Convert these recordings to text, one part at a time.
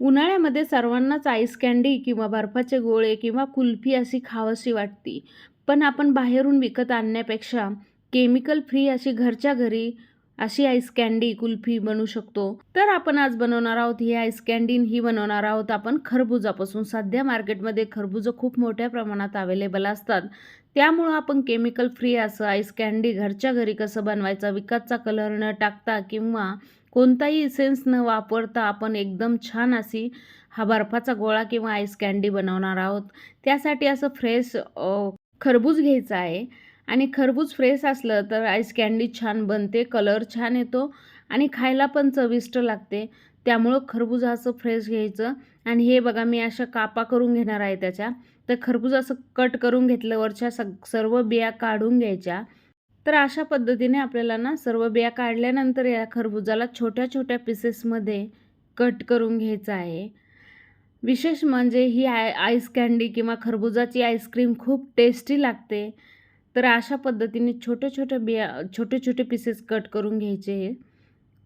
उन्हाळ्यामध्ये सर्वांनाच ice candy किंवा बर्फाचे गोळे किंवा कुल्फी अशी खावशी वाटती. पण आपण बाहेरून विकत आणण्यापेक्षा केमिकल फ्री अशी घरच्या घरी अशी आईस कँडी कुल्फी बनवू शकतो. तर आपण आज बनवणार आहोत ही आईस कँडी ही बनवणार आहोत आपण खरबुजापासून. सध्या मार्केटमध्ये खरबुजं खूप मोठ्या प्रमाणात अवेलेबल असतात. त्यामुळं आपण केमिकल फ्री असं आईस कँडी घरच्या घरी कसं बनवायचं विकतचा कलर न टाकता किंवा कोणताही इसेन्स न वापरता आपण एकदम छान अशी हा बर्फाचा गोळा किंवा आईस कँडी बनवणार आहोत. त्यासाठी असं फ्रेश खरबूज घ्यायचं आहे. आणि खरबूज फ्रेश असलं तर आईस कँडी छान बनते कलर छान येतो आणि खायला पण चविष्ट लागते. त्यामुळं खरबूज असं फ्रेश घ्यायचं. आणि हे बघा मी अशा कापा करून घेणार आहे त्याच्या. तर खरबूज असं कट करून घेतलं वरच्या सग सर्व बिया काढून घ्यायच्या. तर अशा पद्धतीने आपल्याला ना सर्व बिया काढल्यानंतर या खरबुजाला छोट्या छोट्या पीसेसमध्ये कट करून घ्यायचं आहे. विशेष म्हणजे ही आय आईस कँडी किंवा खरबुजाची आईस्क्रीम खूप टेस्टी लागते. तर अशा पद्धतीने छोट्या छोट्या बिया छोटे छोटे पीसेस कट करून घ्यायचे.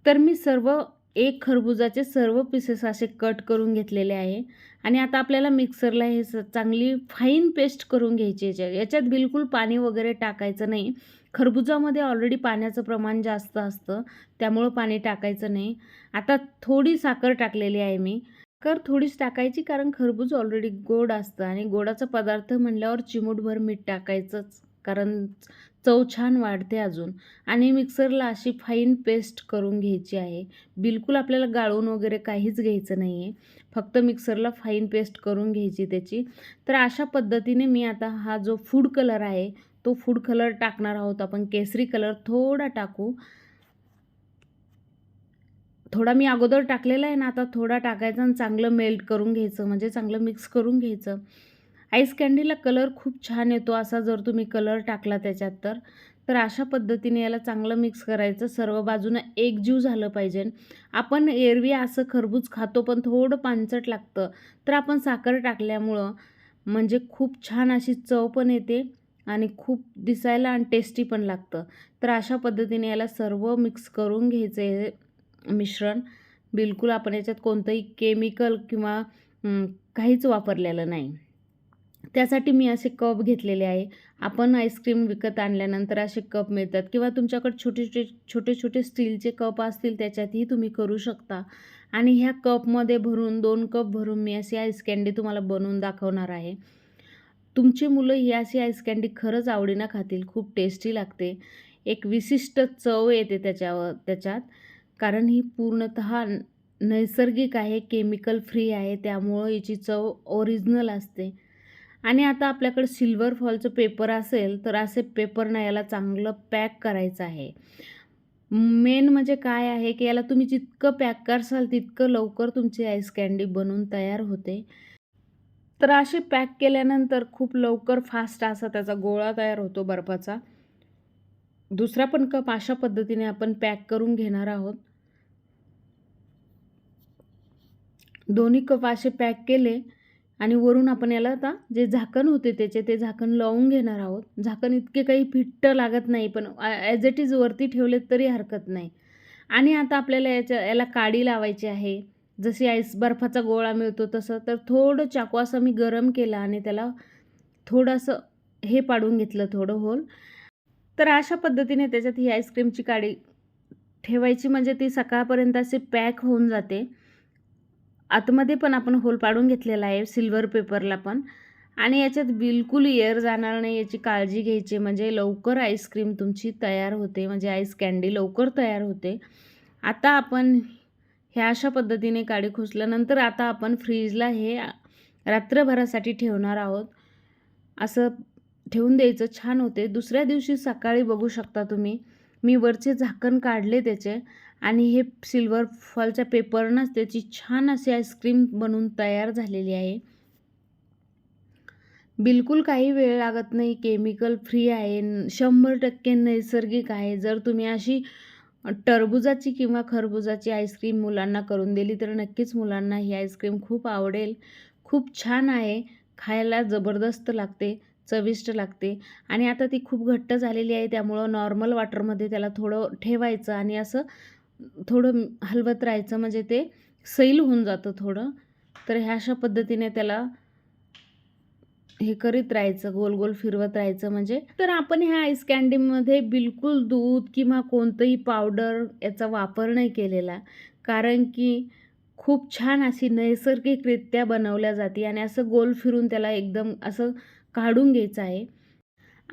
तर मी सर्व एक खरबुजाचे सर्व पीसेस असे कट करून घेतलेले आहे. आणि आता आपल्याला मिक्सरला हे स चांगली फाईन पेस्ट करून घ्यायची याच्यात बिलकुल पाणी वगैरे टाकायचं नाही. खरबुजामध्ये ऑलरेडी पाण्याचं प्रमाण जास्त असतं. त्यामुळं पाणी टाकायचं नाही. आता थोडी साखर टाकलेली आहे मी. कर थोडीच टाकायची कारण खरबूज ऑलरेडी गोड असतं आणि गोडाचा पदार्थ म्हणल्यावर चिमूटभर मीठ टाकायचंच. कारण चव छान वाढते अजून. आणि मिक्सरला अशी फाईन पेस्ट करून घ्यायची आहे. बिलकुल आपल्याला गाळून वगैरे काहीच घ्यायचं नाही आहे फक्त मिक्सरला फाईन पेस्ट करून घ्यायची त्याची. तर अशा पद्धतीने मी आता हा जो फूड कलर आहे तो फूड कलर टाकणार आहोत आपण. केसरी कलर थोडा टाकू. थोडा मी अगोदर टाकलेला आहे ना आता थोडा टाकायचा आणि चांगलं मेल्ट करून घ्यायचं म्हणजे चांगलं मिक्स करून घ्यायचं. आईस कँडीला कलर खूप छान येतो असा जर तुम्ही कलर टाकला त्याच्यात तर. तर अशा पद्धतीने याला चांगलं मिक्स करायचं. सर्व बाजूनं एकजीव झालं पाहिजे. आपण एरवी असं खरबूज खातो पण थोडं पानचट लागतं. तर आपण साखर टाकल्यामुळं म्हणजे खूप छान अशी चव पण येते. आणि खूप दिसायला आणि टेस्टी पण लागतं. तर अशा पद्धतीने याला सर्व मिक्स करून घ्यायचं आहे मिश्रण. बिलकुल आपण याच्यात कोणतंही केमिकल किंवा काहीच वापरलेलं नाही. त्यासाठी मी असे कप घेतलेले आहे. आपण आईस्क्रीम विकत आणल्यानंतर असे कप मिळतात किंवा तुमच्याकडे छोटे छोटे छोटे छोटे स्टीलचे कप असतील त्याच्यातही तुम्ही करू शकता. आणि ह्या कपमध्ये भरून दोन कप भरून मी अशी आईस्कँडी तुम्हाला बनवून दाखवणार आहे. तुमची मुलं ही अशी आईस कँडी खरंच आवडीनं खातील खूप टेस्टी लागते. एक विशिष्ट चव येते त्याच्यावर त्याच्यात. कारण ही पूर्णत नैसर्गिक आहे केमिकल फ्री आहे त्यामुळं याची चव ओरिजिनल असते. आणि आता आपल्याकडे सिल्वर फॉलचं पेपर असेल तर असे पेपरनं याला चांगलं पॅक करायचं आहे. मेन म्हणजे काय आहे की याला तुम्ही जितकं पॅक करसाल तितकं लवकर तुमची आईस कँडी बनून तयार होते. तर असे पॅक केल्यानंतर खूप लवकर फास्ट असा त्याचा गोळा तयार होतो बर्फाचा. दुसरा पण कप अशा पद्धतीने आपण पॅक करून घेणार आहोत. दोन्ही कप असे पॅक केले आणि वरून आपण याला आता जे झाकण होते त्याचे ते झाकण लावून घेणार आहोत. झाकण इतके काही फिट्ट लागत नाही पण ॲज इट इज वरती ठेवले तरी हरकत नाही. आणि आता आपल्याला याच्या याला काडी लावायची आहे. जशी आईस बर्फाचा गोळा मिळतो तसं तर थोडं चाकू असं मी गरम केला आणि त्याला थोडंसं हे पाडून घेतलं थोडं होल तर अशा पद्धतीने त्याच्यात ही आईस्क्रीमची काडी ठेवायची म्हणजे ती सकाळपर्यंत असे पॅक होऊन जाते. आतमध्ये पण आपण होल पाडून घेतलेला आहे सिल्वर पेपरला पण. आणि याच्यात बिलकुल एअर जाणार नाही याची काळजी घ्यायची म्हणजे लवकर आईस्क्रीम तुमची तयार होते म्हणजे आईस कँडी लवकर तयार होते. आता आपण ह्या अशा पद्धतीने काडी खोचल्यानंतर आता आपण फ्रीजला हे रात्रभरासाठी ठेवणार आहोत. असं ठेवून द्यायचं. छान होते. दुसऱ्या दिवशी सकाळी बघू शकता तुम्ही. मी वरचे झाकण काढले त्याचे आणि हे सिल्वर फॉलच्या पेपरनंच त्याची छान अशी आईस्क्रीम बनवून तयार झालेली आहे. बिलकुल काही वेळ लागत नाही. केमिकल फ्री आहे. शंभर टक्के नैसर्गिक आहे. जर तुम्ही अशी टरबुजाची किंवा खरबुजाची आईस्क्रीम मुलांना करून दिली तर नक्कीच मुलांना ही आईस्क्रीम खूप आवडेल. खूप छान आहे. खायला जबरदस्त लागते चविष्ट लागते. आणि आता ती खूप घट्ट झालेली आहे त्यामुळं नॉर्मल वॉटरमध्ये त्याला थोडं ठेवायचं आणि असं थोडं हलवत राहायचं म्हणजे ते सैल होऊन जातं थोडं. तर ह्या अशा पद्धतीने त्याला हे करीत राहायचं गोल गोल फिरवत राहायचं म्हणजे. तर आपण ह्या आईस कँडीमध्ये बिलकुल दूध किंवा कोणतंही पावडर याचा वापर नाही केलेला. कारण की खूप छान अशी नैसर्गिकरित्या बनवल्या जाते आणि असं गोल फिरून त्याला एकदम असं काढून घ्यायचं आहे.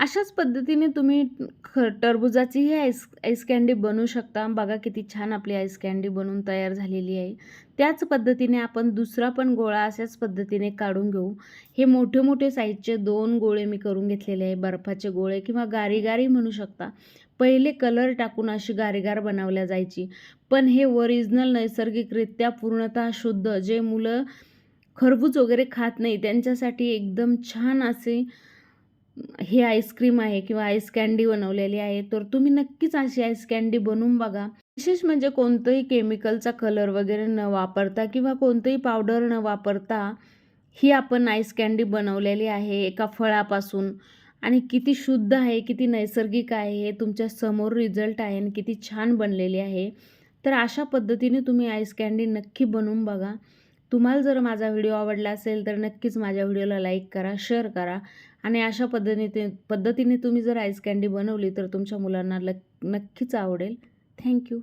अशाच पद्धतीने तुम्ही ख टरबुजाचीही आईस आईस कँडी बनवू शकता. बघा किती छान आपली आईस कँडी बनवून तयार झालेली आहे. त्याच पद्धतीने आपण दुसरा पण गोळा अशाच पद्धतीने काढून घेऊ. हे मोठे मोठे साईजचे दोन गोळे मी करून घेतलेले आहे. बर्फाचे गोळे किंवा गारीगारी म्हणू शकता. पहिले कलर टाकून अशी गारीगार बनवल्या जायची. पण हे ओरिजिनल नैसर्गिकरित्या पूर्णतः शुद्ध जे मुलं खरबूज वगैरे खात नाही त्यांच्यासाठी एकदम छान असे हे आईस्क्रीम आहे किंवा आईस कँडी बनवलेली आहे तर तुम्ही नक्कीच अशी आईस कँडी बनवून बघा. विशेष म्हणजे कोणतंही केमिकलचा कलर वगैरे न वापरता किंवा कोणतंही पावडर न वापरता ही आपण आईस कँडी बनवलेली आहे एका फळापासून. आणि किती शुद्ध आहे किती नैसर्गिक आहे हे तुमच्यासमोर रिझल्ट आहे आणि किती छान बनलेली आहे. तर अशा पद्धतीने तुम्ही आईस कँडी नक्की बनवून बघा. तुम्हाला जर माझा व्हिडिओ आवडला असेल तर नक्कीच माझ्या व्हिडिओला लाईक करा शेअर करा. आणि अशा पद्धतीने पद्धतीने तुम्ही जर आईस कँडी बनवली तर तुमच्या मुलांना लक नक्कीच आवडेल. थँक्यू.